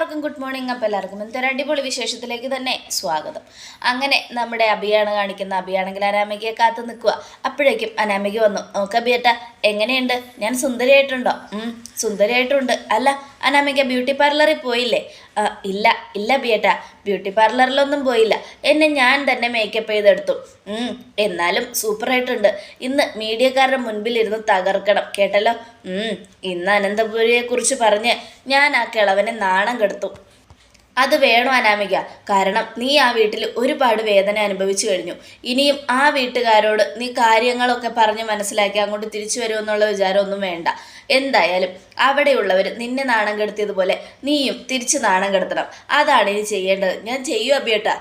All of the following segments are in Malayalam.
എല്ലാവർക്കും ഗുഡ് മോർണിംഗ് അപ്പം എല്ലാവർക്കും ഇന്നത്തെ ഒരു അടിപൊളി വിശേഷത്തിലേക്ക് തന്നെ സ്വാഗതം. അങ്ങനെ നമ്മുടെ അഭിയാണ് കാണിക്കുന്ന അഭിയാണെങ്കിൽ അനാമികയെ കാത്തു നിൽക്കുക. അപ്പോഴേക്കും അനാമിക വന്നു. നോക്ക അഭിയേട്ട എങ്ങനെയുണ്ട്? ഞാൻ സുന്ദരിയായിട്ടുണ്ടോ? സുന്ദരിയായിട്ടുണ്ട്. അല്ല അനാമിക ബ്യൂട്ടി പാർലറിൽ പോയില്ലേ? ഇല്ല ഇല്ല ബിയേട്ട ബ്യൂട്ടി പാർലറിലൊന്നും പോയില്ല. എന്നെ ഞാൻ തന്നെ മേക്കപ്പ് ചെയ്തെടുത്തു. എന്നാലും സൂപ്പറായിട്ടുണ്ട്. ഇന്ന് മീഡിയക്കാരുടെ മുൻപിലിരുന്ന് തകർക്കണം കേട്ടല്ലോ? ഇന്ന് അനന്തപുരിയെക്കുറിച്ച് പറഞ്ഞ് ഞാൻ ആ കിളവനെ നാണം കെടുത്തു. അത് വേണോ അനാമിക? കാരണം നീ ആ വീട്ടിൽ ഒരുപാട് വേദന അനുഭവിച്ചു കഴിഞ്ഞു. ഇനിയും ആ വീട്ടുകാരോട് നീ കാര്യങ്ങളൊക്കെ പറഞ്ഞ് മനസ്സിലാക്കി അങ്ങോട്ട് തിരിച്ചു വരുമെന്നുള്ള വിചാരമൊന്നും വേണ്ട. എന്തായാലും അവിടെയുള്ളവർ നിന്നെ നാണം കെടുത്തിയതുപോലെ നീയും തിരിച്ച് നാണം കെടുത്തണം. അതാണ് ഇനി ചെയ്യേണ്ടത്. ഞാൻ ചെയ്യൂ അബിയേട്ടാ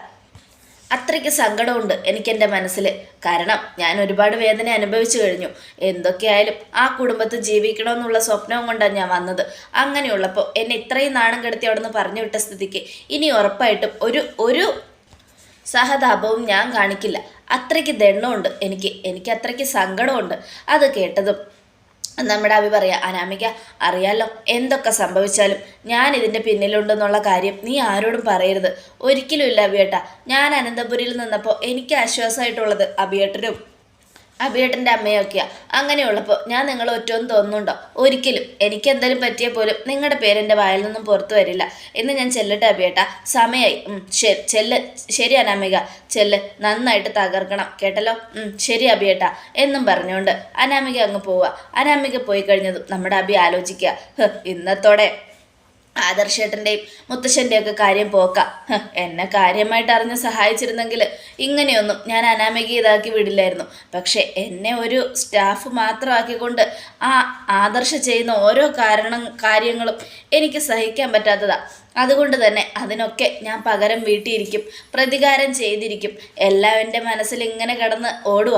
അത്രയ്ക്ക് സങ്കടമുണ്ട് എനിക്കെന്റെ മനസ്സിൽ കാരണം ഞാൻ ഒരുപാട് വേദന അനുഭവിച്ചു കഴിഞ്ഞു. എന്തൊക്കെയായാലും ആ കുടുംബത്തിൽ ജീവിക്കണമെന്നുള്ള സ്വപ്നവും കൊണ്ടാണ് ഞാൻ വന്നത്. അങ്ങനെയുള്ളപ്പോൾ എന്നെ ഇത്രയും നാണം കെടുത്തി അവിടെ നിന്ന് പറഞ്ഞു വിട്ട സ്ഥിതിക്ക് ഇനി ഉറപ്പായിട്ടും ഒരു ഒരു സഹതാപവും ഞാൻ കാണിക്കില്ല. അത്രയ്ക്ക് ദണ്ണമുണ്ട് എനിക്ക്. എനിക്ക് അത്രയ്ക്ക് സങ്കടമുണ്ട്. അത് കേട്ടതും നമ്മുടെ അഭി പറയാം അനാമിക അറിയാലോ എന്തൊക്കെ സംഭവിച്ചാലും ഞാൻ ഇതിന്റെ പിന്നിലുണ്ടെന്നുള്ള കാര്യം നീ ആരോടും പറയരുത്. ഒരിക്കലും ഇല്ല അഭിയേട്ട. ഞാൻ അനന്തപുരിയിൽ നിന്നപ്പോൾ എനിക്ക് ആശ്വാസമായിട്ടുള്ളത് അഭിയേട്ടനും അഭിയേട്ടന്റെ അമ്മയൊക്കെയാ. അങ്ങനെയുള്ളപ്പോൾ ഞാൻ നിങ്ങൾ ഒറ്റൊന്നും തോന്നുന്നുണ്ടോ? ഒരിക്കലും. എനിക്ക് എന്തെങ്കിലും പറ്റിയാൽ പോലും നിങ്ങളുടെ പേരെന്റെ വായിൽ നിന്നും പുറത്തു വരില്ല. എന്ന് ഞാൻ ചെല്ലട്ടെ അഭിയേട്ട. സമയമായി ശരി ചെല്ല്. ശരി അനാമിക ചെല്ല്. നന്നായിട്ട് തകർക്കണം. കേട്ടല്ലോ? ശരി അഭിയേട്ട. എന്നും പറഞ്ഞുകൊണ്ട് അനാമിക അങ്ങ് പോവുക അനാമിക പോയി കഴിഞ്ഞതും നമ്മുടെ അഭി ആലോചിക്കുക ഇന്നത്തോടെ. ആദർശേട്ടന്റെയും മുത്തശ്ശന്റെയൊക്കെ കാര്യം പോക്ക. എന്നെ കാര്യമായിട്ട് അറിഞ്ഞ് സഹായിച്ചിരുന്നെങ്കിൽ ഇങ്ങനെയൊന്നും ഞാൻ അനാമിക ഇതാക്കി വിടില്ലായിരുന്നു. പക്ഷേ എന്നെ ഒരു സ്റ്റാഫ് മാത്രമാക്കിക്കൊണ്ട് ആ ആദർശ ചെയ്യുന്ന ഓരോ കാരണം കാര്യങ്ങളും എനിക്ക് സഹിക്കാൻ പറ്റാത്തതാ. അതുകൊണ്ട് തന്നെ അതിനൊക്കെ ഞാൻ പകരം വീട്ടിയിരിക്കും പ്രതികാരം ചെയ്തിരിക്കും. എല്ലാം എന്റെ മനസ്സിൽ ഇങ്ങനെ കിടന്ന് ഓടുക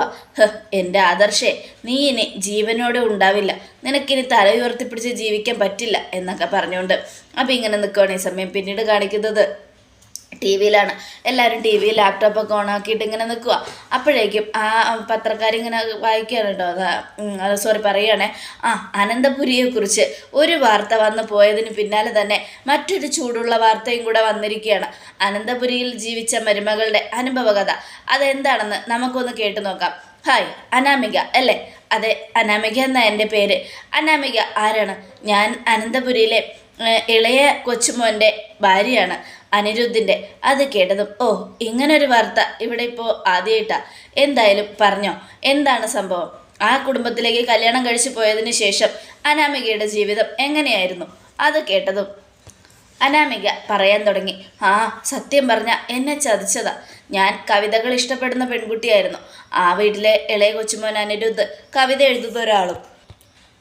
എന്റെ ആദർശേ നീ ഇനി ജീവനോടെ ഉണ്ടാവില്ല. നിനക്കിനി തല ഉയർത്തിപ്പിടിച്ച് ജീവിക്കാൻ പറ്റില്ല എന്നൊക്കെ പറഞ്ഞുകൊണ്ട്. അപ്പം ഇങ്ങനെ നിൽക്കുകയാണ് ഈ സമയം. പിന്നീട് കാണിക്കുന്നത് ടി വിയിലാണ് എല്ലാവരും ടി വി ലാപ്ടോപ്പൊക്കെ ഓണാക്കിയിട്ട് ഇങ്ങനെ നിൽക്കുക അപ്പോഴേക്കും ആ പത്രക്കാരിങ്ങനെ വായിക്കുകയാണ് കേട്ടോ. സോറി പറയുകയാണേ ആ അനന്തപുരിയെക്കുറിച്ച് ഒരു വാർത്ത വന്നു പോയതിന് പിന്നാലെ തന്നെ മറ്റൊരു ചൂടുള്ള വാർത്തയും കൂടെ വന്നിരിക്കുകയാണ്. അനന്തപുരിയിൽ ജീവിച്ച മരുമകളുടെ അനുഭവകഥ. അതെന്താണെന്ന് നമുക്കൊന്ന് കേട്ടു നോക്കാം. ഹായ് അനാമിക അല്ലേ? അതെ അനാമിക എന്ന എന്റെ പേര്. അനാമിക ആരാണ്? ഞാൻ അനന്തപുരിയിലെ ഇളയ കൊച്ചുമോന്റെ ഭാര്യയാണ്. അനിരുദ്ധിന്റെ അത് കേട്ടതും ഓ ഇങ്ങനൊരു വാർത്ത ഇവിടെ ഇപ്പോൾ ആദ്യമായിട്ടാ എന്തായാലും പറഞ്ഞോ എന്താണ് സംഭവം? ആ കുടുംബത്തിലേക്ക് കല്യാണം കഴിച്ചു പോയതിന് ശേഷം അനാമികയുടെ ജീവിതം എങ്ങനെയായിരുന്നു? അത് കേട്ടതും അനാമിക പറയാൻ തുടങ്ങി ആ സത്യം പറഞ്ഞ എന്നെ ചതിച്ചതാ. ഞാൻ കവിതകൾ ഇഷ്ടപ്പെടുന്ന പെൺകുട്ടിയായിരുന്നു. ആ വീട്ടിലെ ഇളയ കൊച്ചുമോൻ അനിരുദ്ധ് കവിത എഴുതുന്ന ഒരാളും.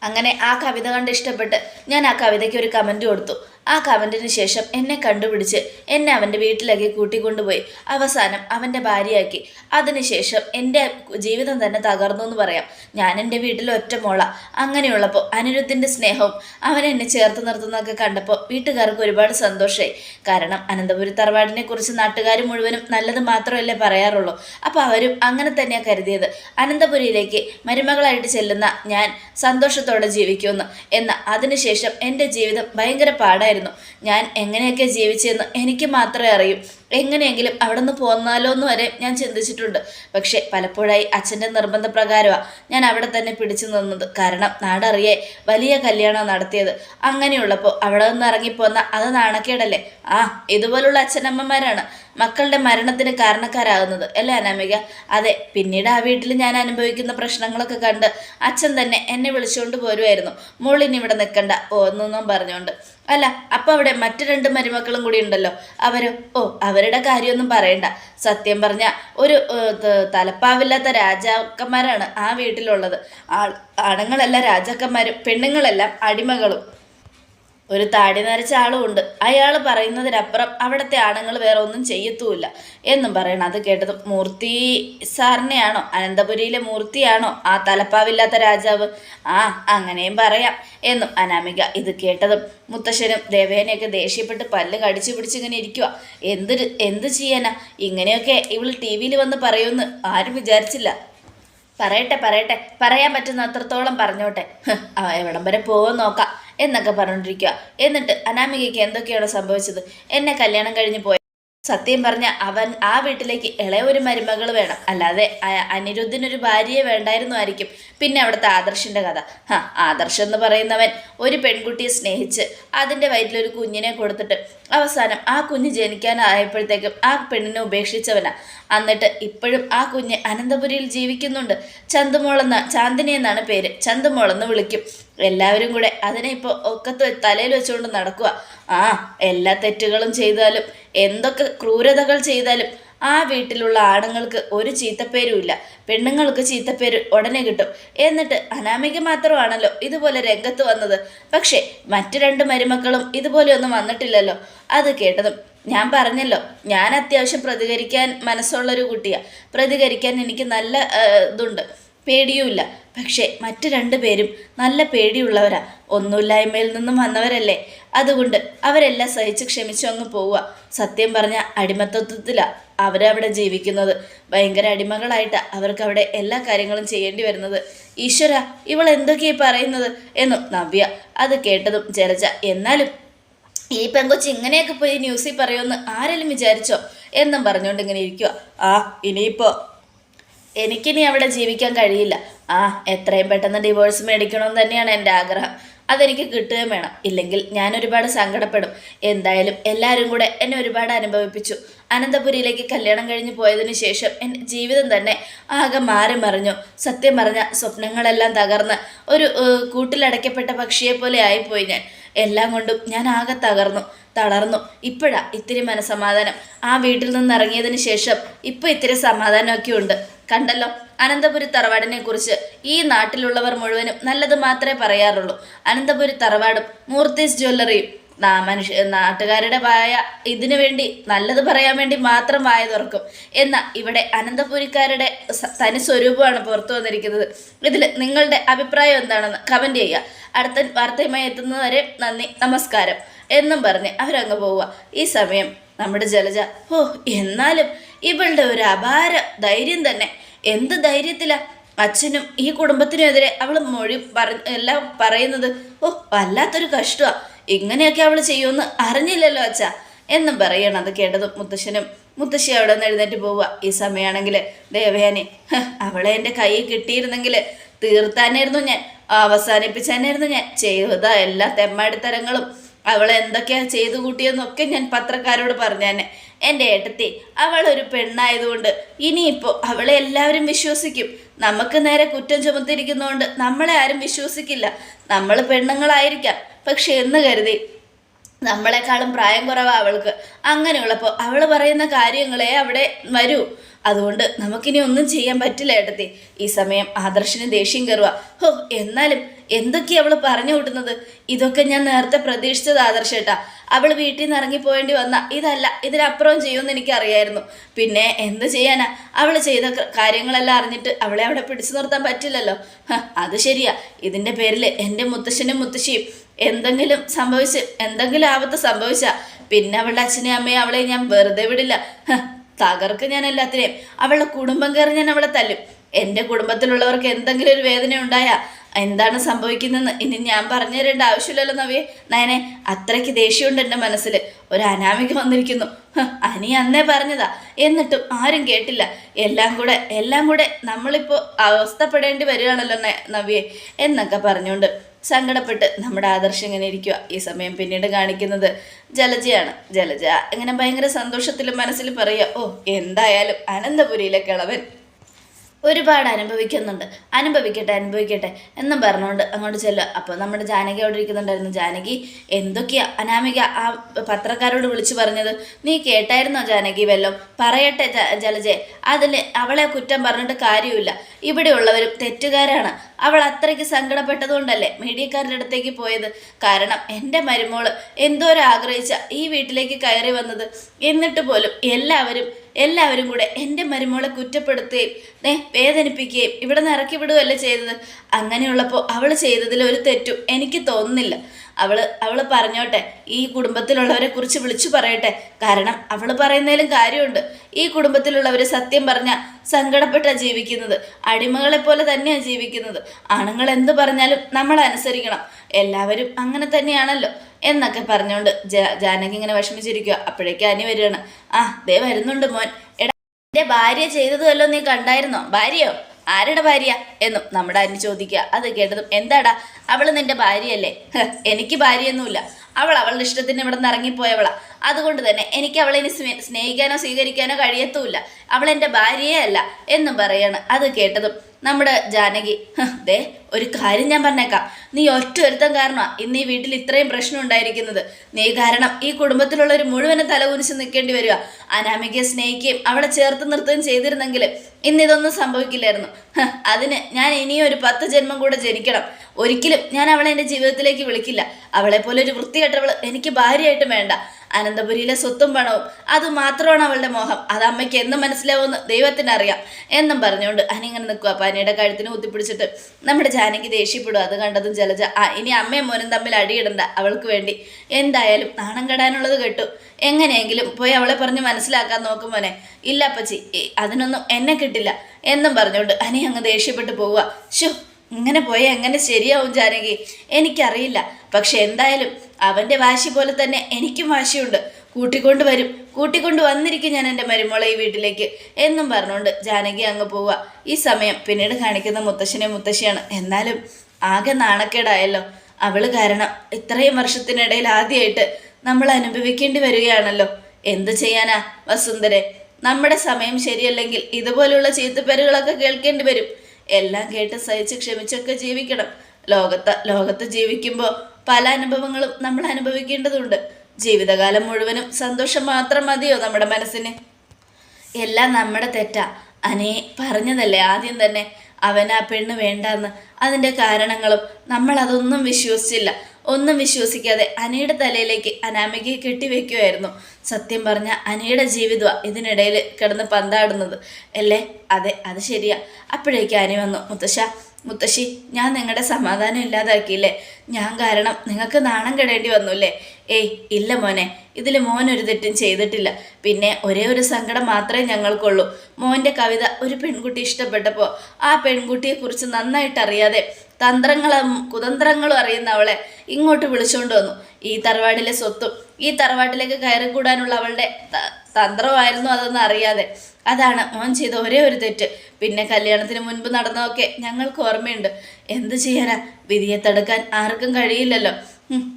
അങ്ങനെ ആ കവിത കണ്ട് ഇഷ്ടപ്പെട്ട് ഞാൻ ആ കവിതയ്ക്ക് ഒരു കമന്റ് കൊടുത്തു. ആ കമന്റിന് ശേഷം എന്നെ കണ്ടുപിടിച്ച് എന്നെ അവന്റെ വീട്ടിലേക്ക് കൂട്ടിക്കൊണ്ടുപോയി. അവസാനം അവന്റെ ഭാര്യയാക്കി. അതിനുശേഷം എന്റെ ജീവിതം തന്നെ തകർന്നു എന്ന് പറയാം. ഞാൻ എന്റെ വീട്ടിൽ ഒറ്റ മോള. അങ്ങനെയുള്ളപ്പോൾ അനിരുദ്ധിന്റെ സ്നേഹവും അവൻ എന്നെ ചേർത്ത് നിർത്തുന്നതൊക്കെ കണ്ടപ്പോൾ വീട്ടുകാർക്ക് ഒരുപാട് സന്തോഷമായി കാരണം അനന്തപുരി തറവാടിനെ കുറിച്ച് നാട്ടുകാർ മുഴുവനും നല്ലത് മാത്രമല്ലേ പറയാറുള്ളൂ. അപ്പോൾ അവരും അങ്ങനെ തന്നെയാണ് കരുതിയത്. അനന്തപുരിയിലേക്ക് മരുമകളായിട്ട് ചെല്ലുന്ന ഞാൻ സന്തോഷത്തോടെ ജീവിക്കുമെന്ന്. എന്നാൽ അതിനുശേഷം എന്റെ ജീവിതം ഭയങ്കര പാടായിരുന്നു ഞാൻ എങ്ങനെയൊക്കെ ജീവിച്ചതെന്ന് എനിക്ക് മാത്രമേ അറിയൂ. എങ്ങനെയെങ്കിലും അവിടെ നിന്ന് പോന്നാലോ എന്ന് വരെ ഞാൻ ചിന്തിച്ചിട്ടുണ്ട്. പക്ഷേ പലപ്പോഴായി അച്ഛന്റെ നിർബന്ധപ്രകാരമാണ് ഞാൻ അവിടെ തന്നെ പിടിച്ചു നിന്നത്. കാരണം നാടറിയേ വലിയ കല്യാണം നടത്തിയത്. അങ്ങനെയുള്ളപ്പോൾ അവിടെ നിന്ന് ഇറങ്ങിപ്പോന്ന അത് നാണക്കേടല്ലേ? ആ ഇതുപോലുള്ള അച്ഛനമ്മമാരാണ് മക്കളുടെ മരണത്തിന് കാരണക്കാരാകുന്നത്. അല്ലേ അനാമിക? അതെ പിന്നീട് ആ വീട്ടിൽ ഞാൻ അനുഭവിക്കുന്ന പ്രശ്നങ്ങളൊക്കെ കണ്ട് അച്ഛൻ തന്നെ എന്നെ വിളിച്ചുകൊണ്ട് പോരുമായിരുന്നു മോളിനി ഇവിടെ നിൽക്കണ്ട ഓന്നൊന്നും പറഞ്ഞുകൊണ്ട് അല്ല അപ്പം അവിടെ മറ്റു രണ്ട് മരുമക്കളും കൂടി ഉണ്ടല്ലോ. അവരോ ഓ അവരുടെ കാര്യമൊന്നും പറയണ്ട. സത്യം പറഞ്ഞ ഒരു തലപ്പാവില്ലാത്ത രാജാക്കന്മാരാണ് ആ വീട്ടിലുള്ളത്. ആണുങ്ങളെല്ലാം രാജാക്കന്മാരും പെണ്ണുങ്ങളെല്ലാം അടിമകളും. ഒരു താടി നരച്ച ആളും ഉണ്ട്. അയാൾ പറയുന്നതിനപ്പുറം അവിടുത്തെ ആണുങ്ങൾ വേറെ ഒന്നും ചെയ്യത്തുമില്ല. എന്നും പറയണം. അത് കേട്ടത് മൂർത്തി സാറിനെയാണോ? അനന്തപുരിയിലെ മൂർത്തിയാണോ? ആ തലപ്പാവില്ലാത്ത രാജാവ്? ആ അങ്ങനെയും പറയാം എന്നും അനാമിക ഇത് കേട്ടതും മുത്തശ്ശനും ദേവേനെയൊക്കെ ദേഷ്യപ്പെട്ട് പല്ല് കടിച്ചു പിടിച്ച് ഇങ്ങനെ ഇരിക്കുക എന്ത് എന്ത് ചെയ്യാനാ? ഇങ്ങനെയൊക്കെ ഇവൾ ടി വിയിൽ വന്ന് പറയുമെന്ന് ആരും വിചാരിച്ചില്ല. പറയട്ടെ പറയട്ടെ. പറയാൻ പറ്റുന്ന അത്രത്തോളം പറഞ്ഞോട്ടെ. ആ എവിടം വരെ പോകാൻ നോക്കാം. എന്നൊക്കെ പറഞ്ഞോണ്ടിരിക്കുക എന്നിട്ട് അനാമികയ്ക്ക് എന്തൊക്കെയാണ് സംഭവിച്ചത്? എന്നെ കല്യാണം കഴിഞ്ഞ് പോയ സത്യം പറഞ്ഞ അവൻ ആ വീട്ടിലേക്ക് ഇളയ ഒരു മരുമകൾ വേണം. അല്ലാതെ അനിരുദ്ധിനൊരു ഭാര്യയെ വേണ്ടായിരുന്നു ആയിരിക്കും പിന്നെ അവിടുത്തെ ആദർശിന്റെ കഥ. ആ ആദർശ് എന്ന് പറയുന്നവൻ ഒരു പെൺകുട്ടിയെ സ്നേഹിച്ച് അതിന്റെ വയറ്റിലൊരു കുഞ്ഞിനെ കൊടുത്തിട്ട് അവസാനം ആ കുഞ്ഞ് ജനിക്കാനായപ്പോഴത്തേക്കും ആ പെണ്ണിനെ ഉപേക്ഷിച്ചവനാ. എന്നിട്ട് ഇപ്പോഴും ആ കുഞ്ഞ് അനന്തപുരിയിൽ ജീവിക്കുന്നുണ്ട്. ചന്തുമോളെന്ന ചാന്ദിനി എന്നാണ് പേര്. ചന്തുമോളെന്ന് വിളിക്കും. എല്ലാവരും കൂടെ അതിനെ ഇപ്പോൾ ഒക്കെ തലയിൽ വെച്ചുകൊണ്ട് നടക്കുക. ആ എല്ലാ തെറ്റുകളും ചെയ്താലും എന്തൊക്കെ ക്രൂരതകൾ ചെയ്താലും ആ വീട്ടിലുള്ള ആണുങ്ങൾക്ക് ഒരു ചീത്തപ്പേരുമില്ല പെണ്ണുങ്ങൾക്ക് ചീത്തപ്പേര് ഉടനെ കിട്ടും. എന്നിട്ട് അനാമിക മാത്രമാണല്ലോ ഇതുപോലെ രംഗത്ത് വന്നത്. പക്ഷേ മറ്റു രണ്ട് മരുമക്കളും ഇതുപോലെയൊന്നും വന്നിട്ടില്ലല്ലോ. അത് കേട്ടതും ഞാൻ പറഞ്ഞല്ലോ ഞാൻ അത്യാവശ്യം പ്രതികരിക്കാൻ മനസ്സുള്ളൊരു കുട്ടിയാണ് പ്രതികരിക്കാൻ എനിക്ക് നല്ല ഇതുണ്ട്. പേടിയുമില്ല. പക്ഷേ മറ്റു രണ്ടു പേരും നല്ല പേടിയുള്ളവരാ. ഒന്നുമില്ലായ്മയിൽ നിന്നും വന്നവരല്ലേ? അതുകൊണ്ട് അവരെല്ലാം സഹിച്ച് ക്ഷമിച്ചു അങ്ങ് പോവുക. സത്യം പറഞ്ഞ അടിമത്തത്വത്തിലാണ് അവരവിടെ ജീവിക്കുന്നത്. ഭയങ്കര അടിമകളായിട്ടാണ് അവർക്ക് അവിടെ എല്ലാ കാര്യങ്ങളും ചെയ്യേണ്ടി വരുന്നത്. ഈശ്വര ഇവൾ എന്തൊക്കെയാ പറയുന്നത് എന്നും നവ്യ അത് കേട്ടതും ജലജ എന്നാലും ഈ പെങ്കൊച്ച് ഇങ്ങനെയൊക്കെ പോയി ന്യൂസിൽ പറയുമെന്ന് ആരെങ്കിലും വിചാരിച്ചോ? എന്നും പറഞ്ഞുകൊണ്ട് ഇങ്ങനെ ഇരിക്കുക ആ ഇനിയിപ്പോൾ എനിക്കിനി അവിടെ ജീവിക്കാൻ കഴിയില്ല. ആ എത്രയും പെട്ടെന്ന് ഡിവോഴ്സ് മേടിക്കണമെന്ന് തന്നെയാണ് എന്റെ ആഗ്രഹം. അതെനിക്ക് കിട്ടുകയും വേണം. ഇല്ലെങ്കിൽ ഞാൻ ഒരുപാട് സങ്കടപ്പെടും. എന്തായാലും എല്ലാവരും കൂടെ എന്നെ ഒരുപാട് അനുഭവിപ്പിച്ചു. അനന്തപുരിയിലേക്ക് കല്യാണം കഴിഞ്ഞ് പോയതിനു ശേഷം എന്റെ ജീവിതം തന്നെ ആകെ മാറി മറിഞ്ഞു. സത്യം പറഞ്ഞ സ്വപ്നങ്ങളെല്ലാം തകർന്ന് ഒരു കൂട്ടിലടയ്ക്കപ്പെട്ട പക്ഷിയെ പോലെ ആയിപ്പോയി ഞാൻ. എല്ലാം കൊണ്ടും ഞാൻ ആകെ തകർന്നു തളർന്നു. ഇപ്പോഴാ ഇത്തിരി മനസമാധാനം ആ വീട്ടിൽ നിന്ന് ഇറങ്ങിയതിന് ശേഷം ഇപ്പോൾ ഇത്തിരി സമാധാനമൊക്കെ ഉണ്ട്. കണ്ടല്ലോ. അനന്തപുരി തറവാടിനെ കുറിച്ച് ഈ നാട്ടിലുള്ളവർ മുഴുവനും നല്ലത് മാത്രമേ പറയാറുള്ളൂ. അനന്തപുരി തറവാടും മൂർത്തീസ് ജ്വല്ലറിയും. മനുഷ്യ നാട്ടുകാരുടെ വായ ഇതിനു വേണ്ടി നല്ലത് പറയാൻ വേണ്ടി മാത്രം വായ തുറക്കും. എന്നാൽ ഇവിടെ അനന്തപുരിക്കാരുടെ തനി സ്വരൂപമാണ് പുറത്തു വന്നിരിക്കുന്നത്. ഇതിൽ നിങ്ങളുടെ അഭിപ്രായം എന്താണെന്ന് കമന്റ് ചെയ്യുക. അടുത്ത വാർത്തയുമായി എത്തുന്നതുവരെ നന്ദി നമസ്കാരം. എന്നും പറഞ്ഞ് അവരങ്ങ് പോവുക. ഈ സമയം നമ്മുടെ ജലജ ഓ എന്നാലും ഇവളുടെ ഒരു അപാര ധൈര്യം തന്നെ. എന്ത് ധൈര്യത്തിലാ? അച്ഛനും ഈ കുടുംബത്തിനുമെതിരെ അവൾ മൊഴി പറ എല്ലാം പറയുന്നത്. ഓ വല്ലാത്തൊരു കഷ്ടമാ. ഇങ്ങനെയൊക്കെ അവൾ ചെയ്യുമെന്ന് അറിഞ്ഞില്ലല്ലോ അച്ഛ. എന്നും പറയണം അത് കേട്ടതും മുത്തശ്ശനും. മുത്തശ്ശി അവിടെ നിന്ന് എഴുന്നേറ്റ് പോവുക. ഈ സമയമാണെങ്കിൽ ദേവയാനി അവളെ എന്റെ കയ്യിൽ കിട്ടിയിരുന്നെങ്കിൽ തീർത്താനായിരുന്നു ഞാൻ. അവസാനിപ്പിച്ചാനായിരുന്നു ഞാൻ. ചെയ്ത എല്ലാ തെമ്മാടിത്തരങ്ങളും. അവൾ എന്തൊക്കെയാ ചെയ്തു കൂട്ടിയെന്നൊക്കെ ഞാൻ പത്രക്കാരോട് പറഞ്ഞേനെ. എന്റെ ഏട്ടത്തി അവൾ ഒരു പെണ്ണായതുകൊണ്ട് ഇനിയിപ്പോൾ അവളെ എല്ലാവരും വിശ്വസിക്കും. നമുക്ക് നേരെ കുറ്റം ചുമത്തിരിക്കുന്നതുകൊണ്ട് നമ്മളെ ആരും വിശ്വസിക്കില്ല. നമ്മൾ പെണ്ണുങ്ങളായിരിക്കാം. പക്ഷെ എന്ന് കരുതി? നമ്മളെക്കാളും പ്രായം കുറവാ അവൾക്ക്. അങ്ങനെയുള്ളപ്പോൾ അവൾ പറയുന്ന കാര്യങ്ങളെ അവിടെ വരൂ. അതുകൊണ്ട് നമുക്കിനി ഒന്നും ചെയ്യാൻ പറ്റില്ല ഏട്ടത്തി. ഈ സമയം ആദർശിന് ദേഷ്യം കയറുക. ഹോ എന്നാലും എന്തൊക്കെയാ അവൾ പറഞ്ഞു കൂട്ടുന്നത്? ഇതൊക്കെ ഞാൻ നേരത്തെ പ്രതീക്ഷിച്ചത് ആദർശേട്ടാ അവൾ വീട്ടിൽ നിന്ന് ഇറങ്ങിപ്പോയേണ്ടി വന്ന ഇതല്ല ഇതിനപ്പുറം ചെയ്യുമെന്ന് എനിക്കറിയായിരുന്നു. പിന്നെ എന്ത് ചെയ്യാനാ? അവൾ ചെയ്ത കാര്യങ്ങളെല്ലാം അറിഞ്ഞിട്ട് അവളെ അവിടെ പിടിച്ചു നിർത്താൻ പറ്റില്ലല്ലോ. അത് ശരിയാ. ഇതിന്റെ പേരിൽ എന്റെ മുത്തശ്ശനും മുത്തശ്ശിയും എന്തെങ്കിലും സംഭവിച്ച് എന്തെങ്കിലും ആപത്ത് സംഭവിച്ചാ പിന്നെ അവളുടെ അച്ഛനെയും അമ്മയും അവളെ ഞാൻ വെറുതെ വിടില്ല. തകർക്ക് ഞാൻ എല്ലാത്തിനെയും. അവളുടെ കുടുംബം കയറി ഞാൻ അവളെ തല്ലും. എന്റെ കുടുംബത്തിലുള്ളവർക്ക് എന്തെങ്കിലും ഒരു വേദന ഉണ്ടായാ എന്താണ് സംഭവിക്കുന്നതെന്ന് ഇനി ഞാൻ പറഞ്ഞു തരേണ്ട ആവശ്യമില്ലല്ലോ നവിയെ. നയനെ അത്രയ്ക്ക് ദേഷ്യമുണ്ട് എന്റെ മനസ്സിൽ ഒരു അനാമിക വന്നിരിക്കുന്നു. അനി അന്നേ പറഞ്ഞതാ. എന്നിട്ടും ആരും കേട്ടില്ല. എല്ലാം കൂടെ എല്ലാം കൂടെ നമ്മളിപ്പോൾ അവസ്ഥപ്പെടേണ്ടി വരികയാണല്ലോ നവിയെ എന്നൊക്കെ പറഞ്ഞുകൊണ്ട് സങ്കടപ്പെട്ട് നമ്മുടെ ആദർശം ഇങ്ങനെ ഇരിക്കുക ഈ സമയം പിന്നീട് കാണിക്കുന്നത് ജലജയാണ്. ജലജ ഇങ്ങനെ ഭയങ്കര സന്തോഷത്തിലും മനസ്സിൽ പറയുക ഓ എന്തായാലും അനന്തപുരിയിലെ കിളവൻ. ഒരുപാട് അനുഭവിക്കുന്നുണ്ട്. അനുഭവിക്കട്ടെ അനുഭവിക്കട്ടെ എന്നും പറഞ്ഞുകൊണ്ട് അങ്ങോട്ട് ചെല്ലുക. അപ്പോൾ നമ്മുടെ ജാനകി അവിടെ ഇരിക്കുന്നുണ്ടായിരുന്നു. ജാനകി എന്തൊക്കെയാ? അനാമിക ആ പത്രക്കാരോട് വിളിച്ചു പറഞ്ഞത്? നീ കേട്ടായിരുന്നോ ജാനകി വല്ലോ? പറയട്ടെ ജലജെ. അതിൽ അവളെ കുറ്റം പറഞ്ഞിട്ട് കാര്യമില്ല. ഇവിടെയുള്ളവരും തെറ്റുകാരാണ്. അവൾ അത്രയ്ക്ക് സങ്കടപ്പെട്ടതുകൊണ്ടല്ലേ മീഡിയക്കാരുടെ അടുത്തേക്ക് പോയത്? കാരണം എന്റെ മരുമോൾ എന്തോരം ആഗ്രഹിച്ച ഈ വീട്ടിലേക്ക് കയറി വന്നത്? എന്നിട്ട് പോലും എല്ലാവരും എല്ലാവരും കൂടെ എന്റെ മരുമോളെ കുറ്റപ്പെടുത്തുകയും ഏ വേദനിപ്പിക്കുകയും ഇവിടെ നിന്ന് ഇറക്കി വിടുകയല്ലേ ചെയ്തത്. അങ്ങനെയുള്ളപ്പോൾ അവൾ ചെയ്തതിൽ ഒരു തെറ്റും എനിക്ക് തോന്നുന്നില്ല. അവൾ അവൾ പറഞ്ഞോട്ടെ ഈ കുടുംബത്തിലുള്ളവരെ കുറിച്ച് വിളിച്ചു പറയട്ടെ. കാരണം അവൾ പറയുന്നതിലും കാര്യമുണ്ട്. ഈ കുടുംബത്തിലുള്ളവർ സത്യം പറഞ്ഞ സങ്കടപ്പെട്ടാണ് ജീവിക്കുന്നത്. അടിമകളെ പോലെ തന്നെയാണ് ജീവിക്കുന്നത്. ആണുങ്ങൾ എന്ത് പറഞ്ഞാലും നമ്മൾ അനുസരിക്കണം. എല്ലാവരും അങ്ങനെ തന്നെയാണല്ലോ. എന്നൊക്കെ പറഞ്ഞുകൊണ്ട് ജാനകി ഇങ്ങനെ വിഷമിച്ചിരിക്കുക അപ്പോഴേക്കും അനി വരികയാണ്. ആ ദേ വരുന്നുണ്ട് മോൻ. എടാ എന്റെ ഭാര്യ ചെയ്തതുമല്ലോ നീ കണ്ടായിരുന്നോ? ഭാര്യയോ? ആരുടെ ഭാര്യ? എന്നും നമ്മുടെ അനി ചോദിക്കുക. അത് കേട്ടതും എന്താടാ? അവൾ നിന്റെ ഭാര്യയല്ലേ? എനിക്ക് ഭാര്യയൊന്നുമില്ല. അവൾ അവളുടെ ഇഷ്ടത്തിന് ഇവിടെ നിന്ന് ഇറങ്ങിപ്പോയവളാ. അതുകൊണ്ട് തന്നെ എനിക്ക് അവളെ ഇനി സ്നേഹിക്കാനോ സ്വീകരിക്കാനോ കഴിയത്തുമില്ല. അവൾ എന്റെ ഭാര്യയേ അല്ല എന്നും പറയാണ്. അത് കേട്ടതും നമ്മുടെ ജാനകി. "ഹ്, ദേ ഒരു കാര്യം ഞാൻ പറഞ്ഞേക്കാം. നീ ഒറ്റ ഒരുത്തം കാരണമാണ് ഇന്ന് ഈ വീട്ടിൽ ഇത്രയും പ്രശ്നം ഉണ്ടായിരിക്കുന്നത്. നീ കാരണം ഈ കുടുംബത്തിലുള്ള ഒരു മുഴുവനും തലകുനിച്ച് നിൽക്കേണ്ടി വരിക. അനാമികയെ സ്നേഹിക്കുകയും അവളെ ചേർത്ത് നിർത്തുകയും ചെയ്തിരുന്നെങ്കിൽ ഇന്ന് ഇതൊന്നും സംഭവിക്കില്ലായിരുന്നു. അതിന് ഞാൻ ഇനിയും ഒരു പത്ത് ജന്മം കൂടെ ജനിക്കണം. ഒരിക്കലും ഞാൻ അവളെ എന്റെ ജീവിതത്തിലേക്ക് വിളിക്കില്ല. അവളെ പോലെ ഒരു വൃത്തികെട്ടവൾ എനിക്ക് ഭാര്യയായിട്ടും വേണ്ട. അനന്തപുരിയിലെ സ്വത്തും പണവും. അത് മാത്രമാണ് അവളുടെ മോഹം. അത് അമ്മയ്ക്ക് എന്ന് മനസ്സിലാവുമെന്ന് ദൈവത്തിനറിയാം എന്നും പറഞ്ഞുകൊണ്ട് അനിങ്ങനെ നിൽക്കുക പനിയുടെ കഴുത്തിന് കുത്തിപ്പിടിച്ചിട്ട് നമ്മുടെ ജാനകി ദേഷ്യപ്പെടും അത് കണ്ടതും ജലജ ആ ഇനി അമ്മയും മോനും തമ്മിൽ അടിയിടണ്ട. അവൾക്ക് വേണ്ടി എന്തായാലും നാണം കെടാനുള്ളത് കേട്ടു. എങ്ങനെയെങ്കിലും പോയി അവളെ പറഞ്ഞ് മനസ്സിലാക്കാൻ നോക്കും മോനെ. ഇല്ല അപ്പച്ചി അതിനൊന്നും എന്നെ കിട്ടില്ല. എന്നും പറഞ്ഞുകൊണ്ട് അനി അങ്ങ് ദേഷ്യപ്പെട്ട് പോവുക ഷോ ഇങ്ങനെ പോയാൽ എങ്ങനെ ശരിയാവും ജാനകി? എനിക്കറിയില്ല. പക്ഷെ എന്തായാലും അവന്റെ വാശി പോലെ തന്നെ എനിക്കും വാശിയുണ്ട്. കൂട്ടിക്കൊണ്ട് വരും. കൂട്ടിക്കൊണ്ട് വന്നിരിക്കും ഞാൻ എന്റെ മരുമോളെ ഈ വീട്ടിലേക്ക്. എന്നും പറഞ്ഞുകൊണ്ട് ജാനകി അങ്ങ് പോവുക. ഈ സമയം പിന്നീട് കാണിക്കുന്ന മുത്തശ്ശനെ മുത്തശ്ശിയാണ്. എന്നാലും ആകെ നാണക്കേടായല്ലോ. അവൾ കാരണം ഇത്രയും വർഷത്തിനിടയിൽ ആദ്യമായിട്ട് നമ്മൾ അനുഭവിക്കേണ്ടി വരികയാണല്ലോ. എന്ത് ചെയ്യാനാ വസുന്ധരെ നമ്മുടെ സമയം ശരിയല്ലെങ്കിൽ ഇതുപോലുള്ള ചീത്തപ്പേരുകളൊക്കെ കേൾക്കേണ്ടി വരും. എല്ലാം കേട്ട് സഹിച്ച് ക്ഷമിച്ചൊക്കെ ജീവിക്കണം. ലോകത്ത് ലോകത്ത് ജീവിക്കുമ്പോൾ പല അനുഭവങ്ങളും നമ്മൾ അനുഭവിക്കേണ്ടതുണ്ട്. ജീവിതകാലം മുഴുവനും സന്തോഷം മാത്രം മതിയോ നമ്മുടെ മനസ്സിന്? എല്ലാം നമ്മുടെ തെറ്റാ. അനേ പറഞ്ഞതല്ലേ ആദ്യം തന്നെ. അവൻ ആ പെണ്ണ് വേണ്ടെന്ന്. അതിന്റെ കാരണങ്ങളും നമ്മൾ അതൊന്നും വിശ്വസിച്ചില്ല. ഒന്നും വിശ്വസിക്കാതെ അനയുടെ തലയിലേക്ക് അനാമികയെ കെട്ടിവെക്കുമായിരുന്നു സത്യം പറഞ്ഞ അനയുടെ ജീവിതമാണ് ഇതിനിടയിൽ കിടന്ന് പന്താടുന്നത്. അല്ലേ? അതെ അത് ശരിയാ. അപ്പോഴേക്ക് അനി വന്നു മുത്തശ്ശ മുത്തശ്ശി ഞാൻ നിങ്ങളുടെ സമാധാനം ഇല്ലാതാക്കിയില്ലേ? ഞാൻ കാരണം നിങ്ങൾക്ക് നാണം കെടേണ്ടി വന്നുല്ലേ? ഏയ് ഇല്ല മോനെ ഇതിൽ മോൻ ഒരു തെറ്റും ചെയ്തിട്ടില്ല. പിന്നെ ഒരേ ഒരു സങ്കടം മാത്രമേ ഞങ്ങൾക്കുള്ളൂ. മോന്റെ കവിത ഒരു പെൺകുട്ടി ഇഷ്ടപ്പെട്ടപ്പോൾ ആ പെൺകുട്ടിയെക്കുറിച്ച് നന്നായിട്ട് അറിയാതെ തന്ത്രങ്ങളും കുതന്ത്രങ്ങളും അറിയുന്ന അവളെ ഇങ്ങോട്ട് വിളിച്ചുകൊണ്ട് വന്നു. ഈ തറവാടിലെ സ്വത്തും ഈ തറവാട്ടിലേക്ക് കയറിക്കൂടാനുള്ള അവളുടെ തന്ത്രമായിരുന്നു അതൊന്നും അറിയാതെ. അതാണ് മോൻ ചെയ്ത ഒരേ ഒരു തെറ്റ്. പിന്നെ കല്യാണത്തിന് മുൻപ് നടന്നതൊക്കെ ഞങ്ങൾക്ക് ഓർമ്മയുണ്ട്. എന്ത് ചെയ്യാനാ? വിധിയെ തടുക്കാൻ ആർക്കും കഴിയില്ലല്ലോ.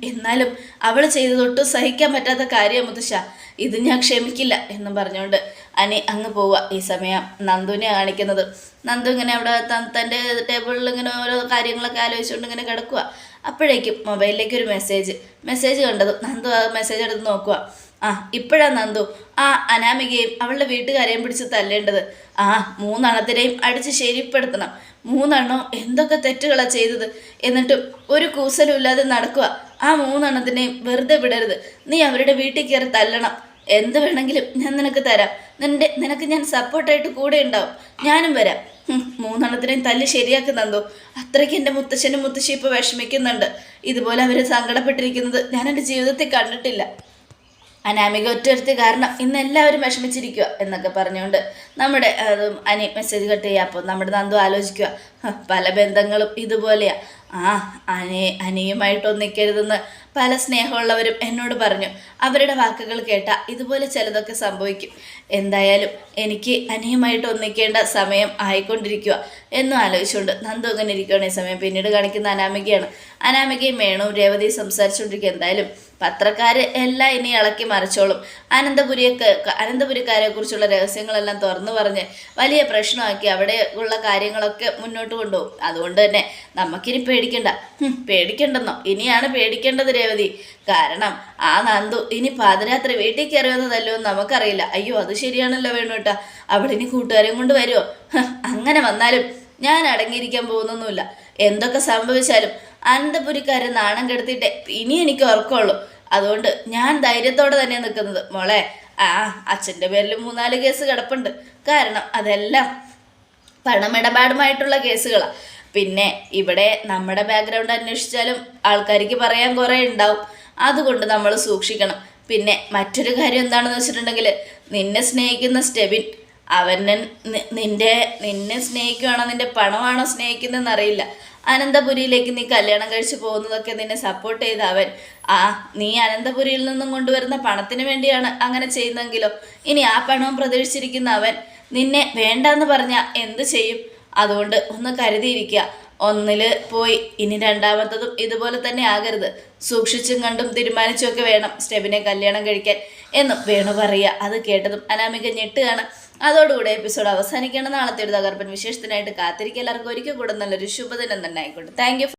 എന്നാലും അവൾ ചെയ്തതൊട്ടും സഹിക്കാൻ പറ്റാത്ത കാര്യം മുത്തശ്ശ ഇത് ഞാൻ ക്ഷമിക്കില്ല എന്ന് പറഞ്ഞുകൊണ്ട് അനി അങ്ങ് പോവുക ഈ സമയം നന്ദുവിനെ കാണിക്കുന്നത്. നന്ദു ഇങ്ങനെ അവിടെ തന്റെ ടേബിളിൽ ഇങ്ങനെ ഓരോ കാര്യങ്ങളൊക്കെ ആലോചിച്ചുകൊണ്ട് ഇങ്ങനെ കിടക്കുക അപ്പോഴേക്കും മൊബൈലിലേക്ക് ഒരു മെസ്സേജ്. മെസ്സേജ് കണ്ടത് നന്ദു ആ മെസ്സേജ് എടുത്ത് നോക്കുക ആ ഇപ്പോഴാ നന്ദു. ആ അനാമികയും അവളുടെ വീട്ടുകാരെയും പിടിച്ച് തല്ലേണ്ടത്. ആ മൂന്നെണ്ണത്തിനെയും അടിച്ച് ശരിപ്പെടുത്തണം. മൂന്നെണ്ണം എന്തൊക്കെ തെറ്റുകളാ ചെയ്തത്? എന്നിട്ടും ഒരു കൂസലും ഇല്ലാതെ നടക്കുക ആ മൂന്നെണ്ണത്തിനെയും വെറുതെ വിടരുത്. നീ അവരുടെ വീട്ടിൽ കയറി തല്ലണം. എന്ത് വേണമെങ്കിലും ഞാൻ നിനക്ക് തരാം. നിന്റെ നിനക്ക് ഞാൻ സപ്പോർട്ടായിട്ട് കൂടെ ഉണ്ടാവും. ഞാനും വരാം. മൂന്നെണ്ണത്തിനെയും തല്ലി ശരിയാക്കി തന്നു അത്രയ്ക്ക് എന്റെ മുത്തശ്ശനും മുത്തശ്ശി ഇപ്പോൾ വിഷമിക്കുന്നുണ്ട്. ഇതുപോലെ അവർ സങ്കടപ്പെട്ടിരിക്കുന്നത് ഞാൻ എന്റെ ജീവിതത്തിൽ കണ്ടിട്ടില്ല. അനാമിക ഒറ്റൊരുത്തി കാരണം ഇന്ന് എല്ലാവരും വിഷമിച്ചിരിക്കുക എന്നൊക്കെ പറഞ്ഞുകൊണ്ട് നമ്മുടെ അനി മെസ്സേജ് കട്ട് ചെയ്യുക അപ്പോൾ നമ്മുടെ നന്ദു ആലോചിക്കുക പല ബന്ധങ്ങളും ഇതുപോലെയാ. ആ അനി അനിയുമായിട്ട് ഒന്നിക്കരുതെന്ന് പല സ്നേഹമുള്ളവരും എന്നോട് പറഞ്ഞു. അവരുടെ വാക്കുകൾ കേട്ടാൽ ഇതുപോലെ ചിലതൊക്കെ സംഭവിക്കും. എന്തായാലും എനിക്ക് അനിയുമായിട്ട് ഒന്നിക്കേണ്ട സമയം ആയിക്കൊണ്ടിരിക്കുക എന്നും ആലോചിച്ചുകൊണ്ട് നന്ദു അങ്ങനെ ഇരിക്കുകയാണ് ഈ സമയം. പിന്നീട് കാണിക്കുന്ന അനാമികയാണ്. അനാമികയും വേണു രേവതി സംസാരിച്ചുകൊണ്ടിരിക്കുക എന്തായാലും പത്രക്കാർ എല്ലാം ഇനി ഇളക്കി മറിച്ചോളും. അനന്തപുരിയൊക്കെ അനന്തപുരിക്കാരെ കുറിച്ചുള്ള രഹസ്യങ്ങളെല്ലാം തുറന്നു പറഞ്ഞ് വലിയ പ്രശ്നമാക്കി അവിടെ ഉള്ള കാര്യങ്ങളൊക്കെ മുന്നോട്ട് കൊണ്ടുപോകും. അതുകൊണ്ട് തന്നെ നമുക്കിനി പേടിക്കണ്ട. പേടിക്കണ്ടെന്നോ? ഇനിയാണ് പേടിക്കേണ്ടത് രേവതി. കാരണം ആ നന്ദു ഇനി പാതിരാത്രി വീട്ടിൽ കയറിയതല്ലോ എന്ന് നമുക്കറിയില്ല. അയ്യോ അത് ശരിയാണല്ലോ വേണുട്ടാ. ഇനി കൂട്ടുകാരെയും കൊണ്ട് വരുമോ അങ്ങനെ വന്നാലും ഞാൻ അടങ്ങിയിരിക്കാൻ പോകുന്നൊന്നുമില്ല. എന്തൊക്കെ സംഭവിച്ചാലും അനന്തപുരിക്കാരെ നാണം കെടുത്തിട്ടേ ഇനി എനിക്ക് ഉറക്കമുള്ളൂ. അതുകൊണ്ട് ഞാൻ ധൈര്യത്തോടെ തന്നെ നിൽക്കുന്നത്. മോളെ ആ അച്ഛന്റെ പേരിൽ മൂന്നാൽ കേസ് കിടപ്പുണ്ട്. കാരണം അതെല്ലാം പണമിടപാടുമായിട്ടുള്ള കേസുകളാണ് പിന്നെ ഇവിടെ നമ്മുടെ ബാക്ക്ഗ്രൗണ്ട് അന്വേഷിച്ചാലും ആൾക്കാർക്ക് പറയാൻ കുറേ ഉണ്ടാവും. അതുകൊണ്ട് നമ്മൾ സൂക്ഷിക്കണം. പിന്നെ മറ്റൊരു കാര്യം എന്താണെന്ന് വെച്ചിട്ടുണ്ടെങ്കിൽ നിന്നെ സ്നേഹിക്കുന്ന സ്റ്റെബിൻ അവനെ നിന്റെ നിന്നെ സ്നേഹിക്കുകയാണോ നിന്റെ പണമാണോ സ്നേഹിക്കുന്നതെന്ന് അറിയില്ല. അനന്തപുരിയിലേക്ക് നീ കല്യാണം കഴിച്ചു പോകുന്നതൊക്കെ നിന്നെ സപ്പോർട്ട് ചെയ്ത അവൻ. ആ നീ അനന്തപുരിയിൽ നിന്നും കൊണ്ടുവരുന്ന പണത്തിന് വേണ്ടിയാണ് അങ്ങനെ ചെയ്യുന്നതെങ്കിലോ ഇനി ആ പണവും പ്രതീക്ഷിച്ചിരിക്കുന്ന അവൻ നിന്നെ വേണ്ടെന്ന് പറഞ്ഞാൽ എന്ത് ചെയ്യും? അതുകൊണ്ട് ഒന്ന് കരുതിയിരിക്കുക ഒന്നിൽ പോയി ഇനി രണ്ടാമത്തതും ഇതുപോലെ തന്നെ ആകരുത്. സൂക്ഷിച്ചും കണ്ടും തീരുമാനിച്ചുമൊക്കെ വേണം സ്റ്റെബിനെ കല്യാണം കഴിക്കാൻ എന്നും വേണു പറയുക. അത് കേട്ടതും അനാമിക ഞെട്ടുകയാണ്. അതോടുകൂടെ എപ്പിസോഡ് അവസാനിക്കണം നാളത്തെ ഒരു തകർപ്പൻ വിശേഷത്തിനായിട്ട് കാത്തിരിക്കുക. എല്ലാവർക്കും ഒരിക്കൽ കൂടെ നല്ലൊരു ശുഭദിനം തന്നെ ആയിക്കോട്ടെ. താങ്ക്